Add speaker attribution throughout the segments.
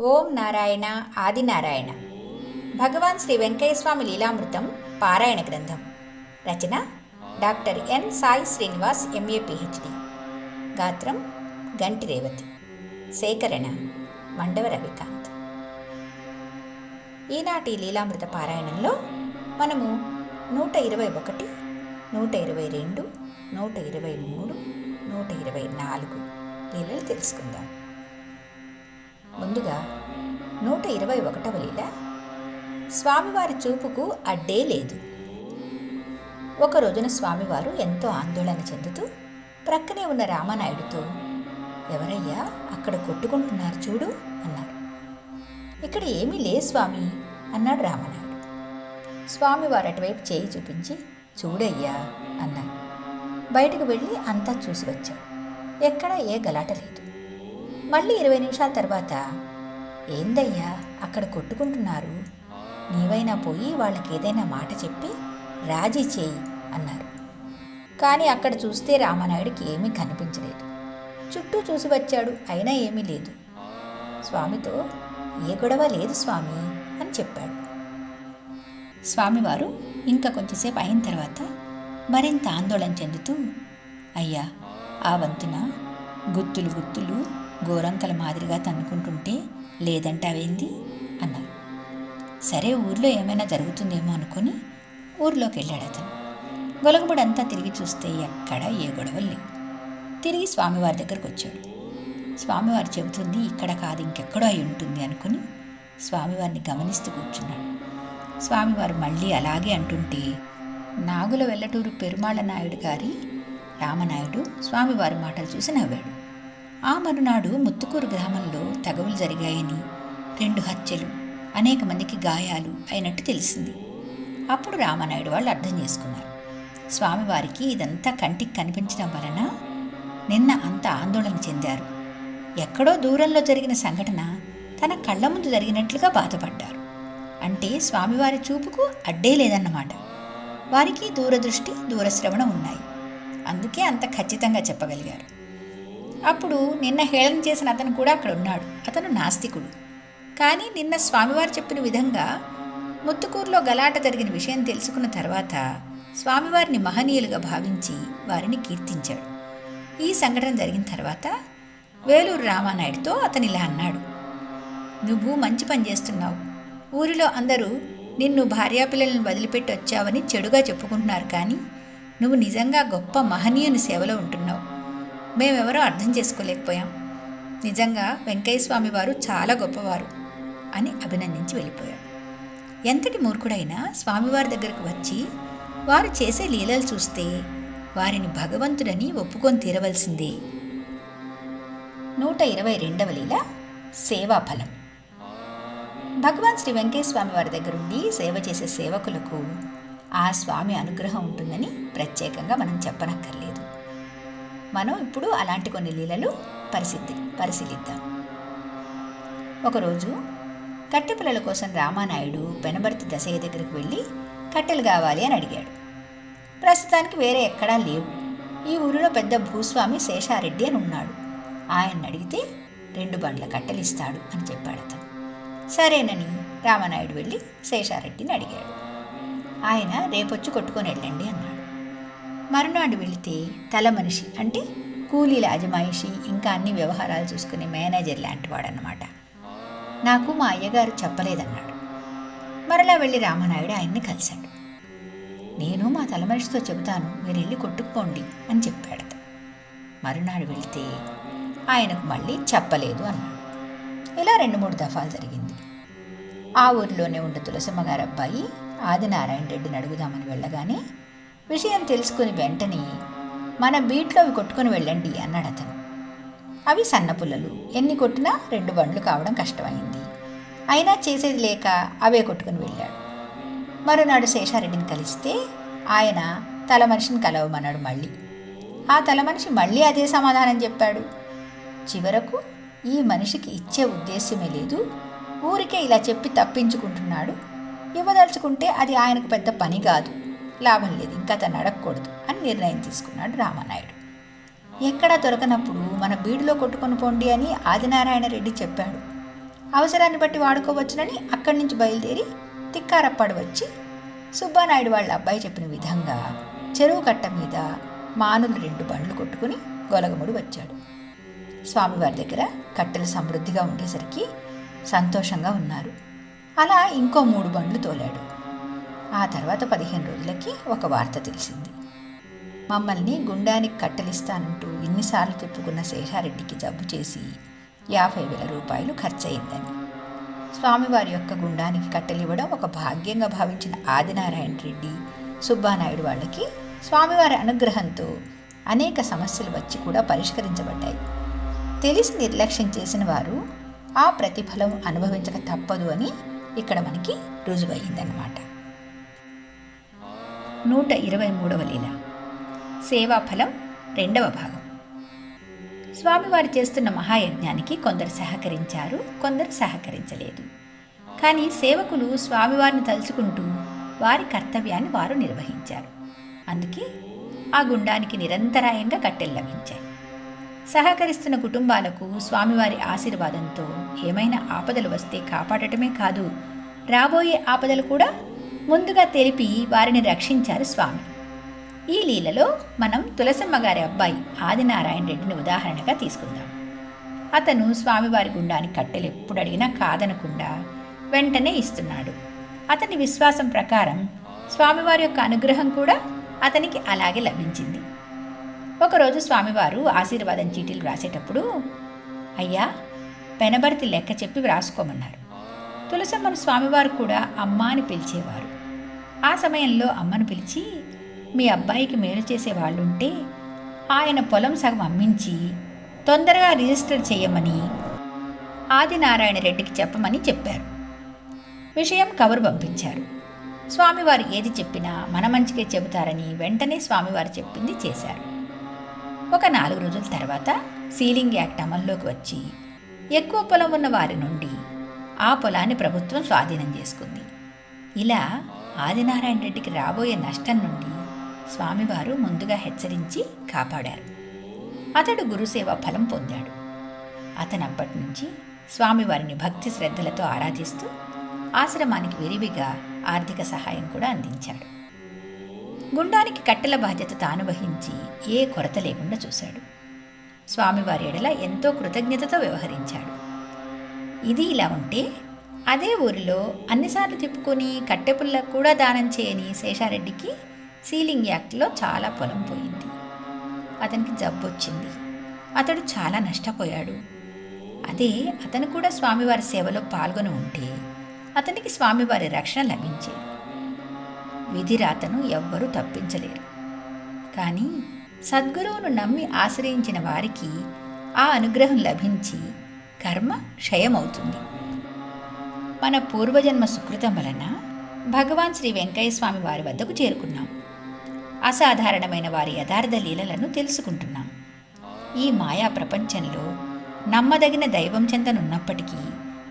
Speaker 1: ఓం నారాయణ ఆదినారాయణ భగవాన్ శ్రీ వెంకయ్యస్వామి లీలామృతం పారాయణ గ్రంథం. రచన doctor N Sai Srinivas MA PhD గాత్రం గంటి రేవతి. సేకరణ మండవ రవికాంత్. ఈనాటి లీలామృత పారాయణంలో మనము నూట ఇరవై ఒకటి నూట ఇరవై రెండు నూట ఇరవై మూడు నూట ఇరవై నాలుగు లీలలు తెలుసుకుందాం. ముందుగా నూట ఇరవై ఒకటవ లీల. స్వామివారి చూపుకు అడ్డే లేదు. ఒక రోజున స్వామివారు ఎంతో ఆందోళన చెందుతూ ప్రక్కనే ఉన్న రామనాయుడితో ఎవరయ్యా అక్కడ కొట్టుకుంటున్నారు చూడు అన్నారు. ఇక్కడ ఏమీ లే స్వామి అన్నాడు రామనాయుడు. స్వామివారు అటువైపు చేయి చూపించి చూడయ్యా అన్నారు. బయటకు వెళ్ళి అంతా చూసి వచ్చాడు. ఎక్కడ ఏ గలాట లేదు. మళ్ళీ ఇరవై నిమిషాల తర్వాత ఏందయ్యా అక్కడ కొట్టుకుంటున్నారు? నీవైనా పోయి వాళ్ళకి ఏదైనా మాట చెప్పి రాజీ చేయి అన్నారు. కానీ అక్కడ చూస్తే రామనాయుడికి ఏమీ కనిపించలేదు. చుట్టూ చూసి వచ్చాడు అయినా ఏమీ లేదు. స్వామితో ఏ గొడవ లేదు స్వామి అని చెప్పాడు. స్వామివారు ఇంకా కొంచెంసేపు అయిన తర్వాత మరింత ఆందోళన చెందుతూ అయ్యా ఆ వంతున గుత్తులు గుత్తులు గోరంకల మాదిరిగా తన్నుకుంటుంటే లేదంటావేంది? అన్నారు సరే ఊర్లో ఏమైనా జరుగుతుందేమో అనుకొని ఊర్లోకి వెళ్ళాడు అతను గొలగబడంతా తిరిగి చూస్తే ఎక్కడ ఏ గొడవలు లేవు. తిరిగి స్వామివారి దగ్గరకు వచ్చాడు స్వామివారు చెబుతుంది ఇక్కడ కాదు ఇంకెక్కడో అయి ఉంటుంది అనుకుని స్వామివారిని గమనిస్తూ కూర్చున్నాడు. స్వామివారు మళ్ళీ అలాగే అంటుంటే నాగుల వెల్లటూరు పెరుమాళ నాయుడు గారి రామనాయుడు స్వామివారి మాటలు చూసి నవ్వాడు. ఆ మరునాడు ముత్తుకూరు గ్రామంలో తగవులు జరిగాయని రెండు హత్యలు అనేక మందికి గాయాలు అయినట్టు తెలిసింది. అప్పుడు రామనాయుడు వాళ్ళు అర్థం చేసుకున్నారు. స్వామివారికి ఇదంతా కంటికి కనిపించడం వలన నిన్న అంత ఆందోళన చెందారు. ఎక్కడో దూరంలో జరిగిన సంఘటన తన కళ్ళ ముందు జరిగినట్లుగా బాధపడ్డారు. అంటే స్వామివారి చూపుకు అడ్డే లేదన్నమాట. వారికి దూరదృష్టి దూరశ్రవణ ఉన్నాయి. అందుకే అంత ఖచ్చితంగా చెప్పగలిగారు. అప్పుడు నిన్న హేళన చేసిన అతను కూడా అక్కడ ఉన్నాడు. అతను నాస్తికుడు. కానీ నిన్న స్వామివారు చెప్పిన విధంగా ముత్తుకూరులో గలాట జరిగిన విషయం తెలుసుకున్న తర్వాత స్వామివారిని మహనీయులుగా భావించి వారిని కీర్తించాడు. ఈ సంఘటన జరిగిన తర్వాత వేలూరు రామానాయుడుతో అతను ఇలా అన్నాడు. నువ్వు మంచి పని చేస్తున్నావు. ఊరిలో అందరూ నిన్ను భార్యాపిల్లలను వదిలిపెట్టి వచ్చావని చెడుగా చెప్పుకుంటున్నారు కానీ నువ్వు నిజంగా గొప్ప మహనీయుని సేవలో ఉంటున్నావు. మేమెవరో అర్థం చేసుకోలేకపోయాం. నిజంగా వెంకయ్య స్వామి వారు చాలా గొప్పవారు అని అభినందించి వెళ్ళిపోయాం. ఎంతటి మూర్ఖుడైనా స్వామివారి దగ్గరకు వచ్చి వారు చేసే లీలలు చూస్తే వారిని భగవంతుడని ఒప్పుకొని తీరవలసిందే. నూట ఇరవై రెండవ లీల సేవాఫలం. భగవాన్ శ్రీ వెంకయ్య స్వామి వారి దగ్గరుండి సేవ చేసే సేవకులకు ఆ స్వామి అనుగ్రహం ఉంటుందని ప్రత్యేకంగా మనం చెప్పనక్కర్లేదు. మనం ఇప్పుడు అలాంటి కొన్ని లీలలు పరిశీలి పరిశీలిద్దాం. ఒకరోజు కట్టెపిల్లల కోసం రామానాయుడు పెనబర్తి దశయ్య దగ్గరికి వెళ్ళి కట్టెలు కావాలి అని అడిగాడు. ప్రస్తుతానికి వేరే ఎక్కడా లేవు. ఈ ఊరిలో పెద్ద భూస్వామి శేషారెడ్డి అని ఉన్నాడు. ఆయన అడిగితే రెండు బండ్ల కట్టెలు ఇస్తాడు అని చెప్పాడు అతను సరేనని రామనాయుడు వెళ్ళి శేషారెడ్డిని అడిగాడు. ఆయన రేపొచ్చి కొట్టుకొని వెళ్ళండి అన్నాడు. మరునాడు వెళితే తల మనిషి అంటే కూలీల అజమాయిషి ఇంకా అన్ని వ్యవహారాలు చూసుకునే మేనేజర్ లాంటి వాడనమాట నాకు మా అయ్యగారు చెప్పలేదన్నాడు. మరలా వెళ్ళి రామనాయుడు ఆయన్ని కలిశాడు. నేను మా తల మనిషితో చెబుతాను మీరు వెళ్ళి కొట్టుకుపోండి అని చెప్పాడు. మరునాడు వెళితే ఆయనకు మళ్ళీ చెప్పలేదు అన్నాడు. ఇలా రెండు మూడు దఫాలు జరిగింది. ఆ ఊరిలోనే ఉండే తులసమ్మగారు అబ్బాయి ఆదినారాయణ రెడ్డిని అడుగుదామని వెళ్ళగానే విషయం తెలుసుకుని వెంటనే మన బీట్లో అవి కొట్టుకుని వెళ్ళండి అన్నాడు అతను. అవి సన్నపుల్లలు ఎన్ని కొట్టినా రెండు బండ్లు కావడం కష్టమైంది. అయినా చేసేది లేక అవే కొట్టుకుని వెళ్ళాడు. మరునాడు శేషారెడ్డిని కలిస్తే ఆయన తల మనిషిని కలవమన్నాడు మళ్ళీ. ఆ తల మనిషి మళ్ళీ అదే సమాధానం చెప్పాడు. చివరకు ఈ మనిషికి ఇచ్చే ఉద్దేశ్యమే లేదు. ఊరికే ఇలా చెప్పి తప్పించుకుంటున్నాడు. ఇవ్వదలుచుకుంటే అది ఆయనకు పెద్ద పని కాదు. లాభం లేదు ఇంకా తను అడగకూడదు అని నిర్ణయం తీసుకున్నాడు రామనాయుడు. ఎక్కడా దొరకనప్పుడు మన బీడులో కొట్టుకొని పోండి అని ఆదినారాయణ రెడ్డి చెప్పాడు. అవసరాన్ని బట్టి వాడుకోవచ్చునని అక్కడి నుంచి బయలుదేరి తిక్కారప్పాడు వచ్చి సుబ్బానాయుడు వాళ్ళ అబ్బాయి చెప్పిన విధంగా చెరువు కట్ట మీద మానులు రెండు బండ్లు కొట్టుకుని గొలగముడు వచ్చాడు. స్వామివారి దగ్గర కట్టెలు సమృద్ధిగా ఉండేసరికి సంతోషంగా ఉన్నారు. అలా ఇంకో మూడు బండ్లు తోలాడు. ఆ తర్వాత పదిహేను రోజులకి ఒక వార్త తెలిసింది. మమ్మల్ని గుండానికి కట్టెలిస్తానంటూ ఇన్నిసార్లు చెప్పుకున్న శేషారెడ్డికి జబ్బు చేసి యాభై వేల రూపాయలు ఖర్చయిందని. స్వామివారి యొక్క గుండానికి కట్టెలివ్వడం ఒక భాగ్యంగా భావించిన ఆదినారాయణ రెడ్డి సుబ్బానాయుడు వాళ్ళకి స్వామివారి అనుగ్రహంతో అనేక సమస్యలు వచ్చి కూడా పరిష్కరించబడ్డాయి. తెలిసి నిర్లక్ష్యం చేసిన వారు ఆ ప్రతిఫలం అనుభవించక తప్పదు అని ఇక్కడ మనకి రుజువయ్యిందన్నమాట. నూట ఇరవై మూడవ లీల. సేవాఫలం రెండవ భాగం. స్వామివారు చేస్తున్న మహాయజ్ఞానికి కొందరు సహకరించారు కొందరు సహకరించలేదు. కానీ సేవకులు స్వామివారిని తలుచుకుంటూ వారి కర్తవ్యాన్ని వారు నిర్వహించారు. అందుకే ఆ గుండానికి నిరంతరాయంగా కట్టెలు లభించాయి. సహకరిస్తున్న కుటుంబాలకు స్వామివారి ఆశీర్వాదంతో ఏమైనా ఆపదలు వస్తే కాపాడటమే కాదు రాబోయే ఆపదలు కూడా ముందుగా తెలిపి వారిని రక్షించారు స్వామి. ఈ లీలలో మనం తులసమ్మ గారి అబ్బాయి ఆదినారాయణ రెడ్డిని ఉదాహరణగా తీసుకుందాం. అతను స్వామివారి గుండానికి కట్టెలు ఎప్పుడు అడిగినా కాదనకుండా వెంటనే ఇస్తున్నాడు. అతని విశ్వాసం ప్రకారం స్వామివారి యొక్క అనుగ్రహం కూడా అతనికి అలాగే లభించింది. ఒకరోజు స్వామివారు ఆశీర్వాదం చీటీలు వ్రాసేటప్పుడు అయ్యా పెనబర్తి లెక్క చెప్పి వ్రాసుకోమన్నారు. తులసమ్మను స్వామివారు కూడా అమ్మ అని పిలిచేవారు. ఆ సమయంలో అమ్మను పిలిచి మీ అబ్బాయికి మేలు చేసే వాళ్ళుంటే ఆయన పొలం సగం అమ్మించి తొందరగా రిజిస్టర్ చేయమని ఆదినారాయణ రెడ్డికి చెప్పమని చెప్పారు. విషయం కబురు పంపించారు. స్వామివారు ఏది చెప్పినా మన మంచికే చెబుతారని వెంటనే స్వామివారు చెప్పింది చేశారు. ఒక నాలుగు రోజుల తర్వాత సీలింగ్ యాక్ట్ అమల్లోకి వచ్చి ఎక్కువ పొలం ఉన్న వారి నుండి ఆ పొలాన్ని ప్రభుత్వం స్వాధీనం చేసుకుంది. ఇలా ఆదినారాయణ రెడ్డికి రాబోయే నష్టం నుండి స్వామివారు ముందుగా హెచ్చరించి కాపాడారు. అతడు గురుసేవ ఫలం పొందాడు. అతను నుంచి స్వామివారిని భక్తి శ్రద్ధలతో ఆరాధిస్తూ ఆశ్రమానికి విరివిగా ఆర్థిక సహాయం కూడా అందించాడు. గుండానికి కట్టెల బాధ్యత తాను వహించి ఏ కొరత లేకుండా చూశాడు. స్వామివారి ఎడల ఎంతో కృతజ్ఞతతో వ్యవహరించాడు. ఇది ఇలా ఉంటే అదే ఊరిలో అన్నిసార్లు తిప్పుకొని కట్టెపుల్లకు కూడా దానం చేయని శేషారెడ్డికి సీలింగ్ యాక్ట్లో చాలా పొలం పోయింది. అతనికి జబ్బు వచ్చింది అతడు చాలా నష్టపోయాడు. అదే అతను కూడా స్వామివారి సేవలో పాల్గొని ఉంటే అతనికి స్వామివారి రక్షణ లభించేది. విధిరాతను ఎవ్వరూ తప్పించలేరు. కానీ సద్గురువును నమ్మి ఆశ్రయించిన వారికి ఆ అనుగ్రహం లభించి కర్మ క్షయమవుతుంది. మన పూర్వజన్మ సుకృతం వలన భగవాన్ శ్రీ వెంకయ్య స్వామి వారి వద్దకు చేరుకున్నాం. అసాధారణమైన వారి యథార్థ లీలలను తెలుసుకుంటున్నాం. ఈ మాయా ప్రపంచంలో నమ్మదగిన దైవం చెందనున్నప్పటికీ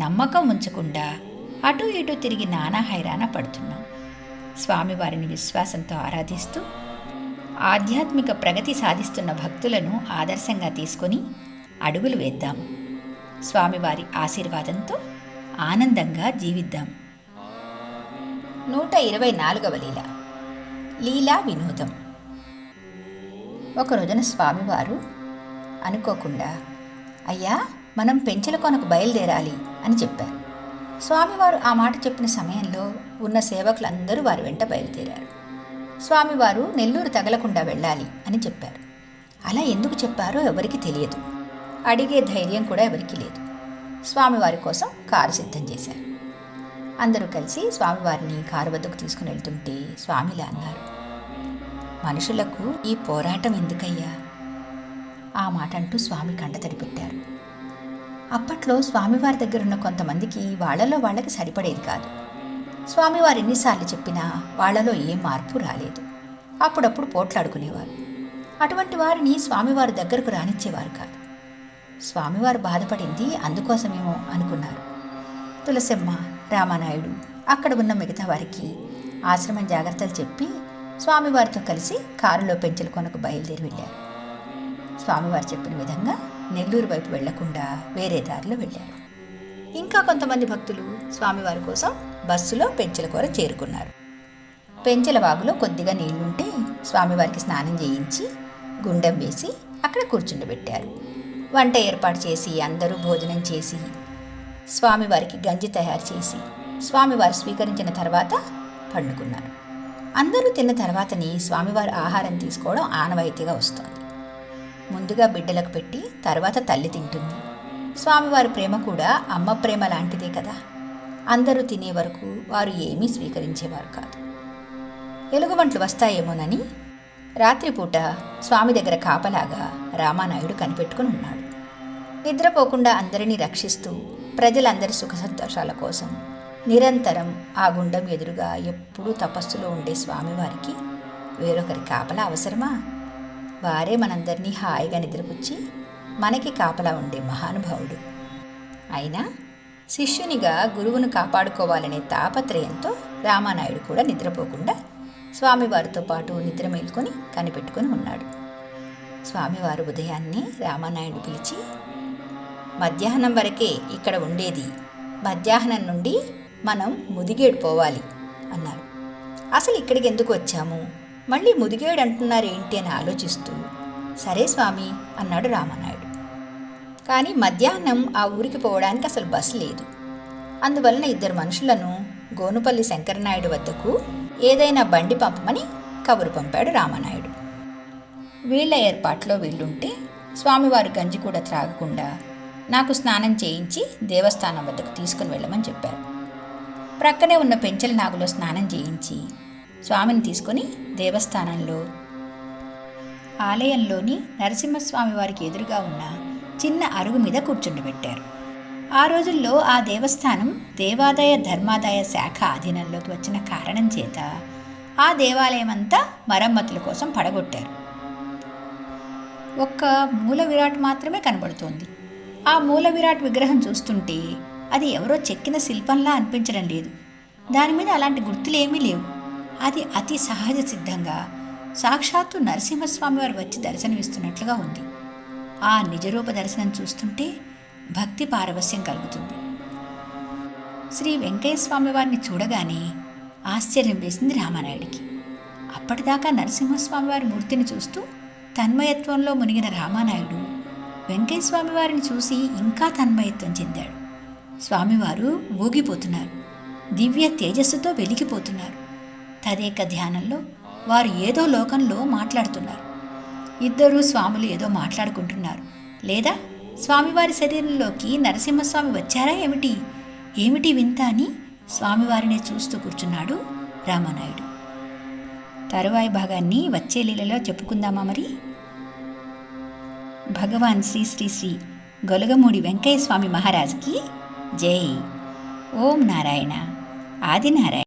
Speaker 1: నమ్మకం ఉంచకుండా అటు ఇటు తిరిగి నానా హైరాణ పడుతున్నాం. స్వామివారిని విశ్వాసంతో ఆరాధిస్తూ ఆధ్యాత్మిక ప్రగతి సాధిస్తున్న భక్తులను ఆదర్శంగా తీసుకొని అడుగులు వేద్దాం. స్వామివారి ఆశీర్వాదంతో ఆనందంగా జీవిద్దాం. నూట ఇరవై నాలుగవ లీల. లీలా వినోదం. ఒక రోజున స్వామివారు అనుకోకుండా అయ్యా మనం పెంచల కొనకు బయలుదేరాలి అని చెప్పారు. స్వామివారు ఆ మాట చెప్పిన సమయంలో ఉన్న సేవకులందరూ వారి వెంట బయలుదేరారు. స్వామివారు నెల్లూరు తగలకుండా వెళ్ళాలి అని చెప్పారు. అలా ఎందుకు చెప్పారో ఎవరికి తెలియదు. అడిగే ధైర్యం కూడా ఎవరికి లేదు. స్వామివారి కోసం కారు సిద్ధం చేశారు. అందరూ కలిసి స్వామివారిని కారు వద్దకు తీసుకుని వెళ్తుంటే స్వామిలా అన్నారు మనుషులకు ఈ పోరాటం ఎందుకయ్యా? ఆ మాట అంటూ స్వామి కంట పెట్టారు అప్పట్లో స్వామివారి దగ్గర ఉన్న కొంతమందికి వాళ్ళలో వాళ్ళకి సరిపడేది కాదు. స్వామివారు ఎన్నిసార్లు చెప్పినా వాళ్ళలో ఏ మార్పు రాలేదు. అప్పుడప్పుడు పోట్లాడుకునేవారు. అటువంటి వారిని స్వామివారి దగ్గరకు రానిచ్చేవారు కాదు. స్వామివారు బాధపడింది అందుకోసమేమో అనుకున్నారు. తులసమ్మ రామానాయుడు అక్కడ ఉన్న మిగతా వారికి ఆశ్రమం జాగ్రత్తలు చెప్పి స్వామివారితో కలిసి కారులో పెంచల కొనకు బయలుదేరి వెళ్ళారు. స్వామివారు చెప్పిన విధంగా నెల్లూరు వైపు వెళ్ళకుండా వేరే దారిలో వెళ్ళారు. ఇంకా కొంతమంది భక్తులు స్వామివారి కోసం బస్సులో పెంచల కూర చేరుకున్నారు. పెంచల వాగులో కొద్దిగా నీళ్ళుంటే స్వామివారికి స్నానం చేయించి గుండం వేసి అక్కడ కూర్చుండబెట్టారు. వంట ఏర్పాటు చేసి అందరూ భోజనం చేసి స్వామివారికి గంజి తయారు చేసి స్వామివారు స్వీకరించిన తర్వాత పండుకున్నారు. అందరూ తిన్న తర్వాతని స్వామివారి ఆహారం తీసుకోవడం ఆనవాయితీగా వస్తుంది. ముందుగా బిడ్డలకు పెట్టి తర్వాత తల్లి తింటుంది. స్వామివారి ప్రేమ కూడా అమ్మ ప్రేమ లాంటిదే కదా. అందరూ తినే వరకు వారు ఏమీ స్వీకరించేవారు కాదు. ఎలుగుబంట్లు వస్తాయేమోనని రాత్రిపూట స్వామి దగ్గర కాపలాగా రామానాయుడు కనిపెట్టుకుని ఉన్నాడు. నిద్రపోకుండా అందరినీ రక్షిస్తూ ప్రజలందరి సుఖ సంతోషాల కోసం నిరంతరం ఆ గుండం ఎదురుగా ఎప్పుడూ తపస్సులో ఉండే స్వామివారికి వేరొకరి కాపలా అవసరమా? వారే మనందరినీ హాయిగా నిద్రపుచ్చి మనకి కాపలా ఉండే మహానుభావుడు. అయినా శిష్యునిగా గురువును కాపాడుకోవాలనే తాపత్రయంతో రామానాయుడు కూడా నిద్రపోకుండా స్వామివారితో పాటు నిద్ర మేల్కొని కనిపెట్టుకొని ఉన్నాడు. స్వామివారు ఉదయాన్నే రామానాయుడు పిలిచి మధ్యాహ్నం వరకే ఇక్కడ ఉండేది. మధ్యాహ్నం నుండి మనం ముదిగేడు పోవాలి అన్నారు అసలు ఇక్కడికి ఎందుకు వచ్చాము? మళ్ళీ ముదిగేడు అంటున్నారు ఏంటి అని ఆలోచిస్తూ సరే స్వామి అన్నాడు రామానాయుడు. కానీ మధ్యాహ్నం ఆ ఊరికి పోవడానికి అసలు బస్సు లేదు. అందువలన ఇద్దరు మనుషులను గోనుపల్లి శంకరనాయుడు వద్దకు ఏదైనా బండి పంపమని కబురు పంపాడు రామానాయుడు. వీళ్ళ ఏర్పాట్లో వీళ్ళుంటే స్వామివారు గంజి కూడా త్రాగకుండా నాకు స్నానం చేయించి దేవస్థానం వద్దకు తీసుకుని వెళ్ళమని చెప్పారు. ప్రక్కనే ఉన్న పెంచల నాగులో స్నానం చేయించి స్వామిని తీసుకొని దేవస్థానంలో ఆలయంలోని నరసింహస్వామి వారికి ఎదురుగా ఉన్న చిన్న అరుగు మీద కూర్చుండబెట్టారు ఆ రోజుల్లో ఆ దేవస్థానం దేవాదాయ ధర్మాదాయ శాఖ అధీనంలోకి వచ్చిన కారణం చేత ఆ దేవాలయం అంతా మరమ్మతుల కోసం పడగొట్టారు. ఒక్క మూల విరాట్ మాత్రమే కనబడుతోంది. ఆ మూల విరాట్ విగ్రహం చూస్తుంటే అది ఎవరో చెక్కిన శిల్పంలా అనిపించడం లేదు. దాని మీద అలాంటి గుర్తులేమీ లేవు. అది అతి సహజ సిద్ధంగా సాక్షాత్తు నరసింహస్వామి వారు వచ్చి దర్శనమిస్తున్నట్లుగా ఉంది. ఆ నిజరూప దర్శనం చూస్తుంటే భక్తి పారవస్యం కలుగుతుంది. శ్రీ వెంకయ్యస్వామి వారిని చూడగానే ఆశ్చర్యం వేసింది రామానాయుడికి. అప్పటిదాకా నరసింహస్వామి వారి మూర్తిని చూస్తూ తన్మయత్వంలో మునిగిన రామానాయుడు వెంకయ్యస్వామి వారిని చూసి ఇంకా తన్మయత్వం చెందాడు. స్వామివారు ఊగిపోతున్నారు. దివ్య తేజస్సుతో వెలిగిపోతున్నారు. తదేక ధ్యానంలో వారు ఏదో లోకంలో మాట్లాడుతున్నారు. ఇద్దరు స్వాములు ఏదో మాట్లాడుకుంటున్నారు. లేదా స్వామివారి శరీరంలోకి నరసింహస్వామి వచ్చారా ఏమిటి? ఏమిటి వింత అని స్వామివారినే చూస్తూ కూర్చున్నాడు రామానాయుడు. తరువాయి భాగాన్ని వచ్చే లీలలో చెప్పుకుందామా మరి? భగవాన్ శ్రీ శ్రీ శ్రీ గొలగమూడి వెంకయ్య స్వామి మహారాజ్కి జై. ఓం నారాయణ. ఆదినారాయణ.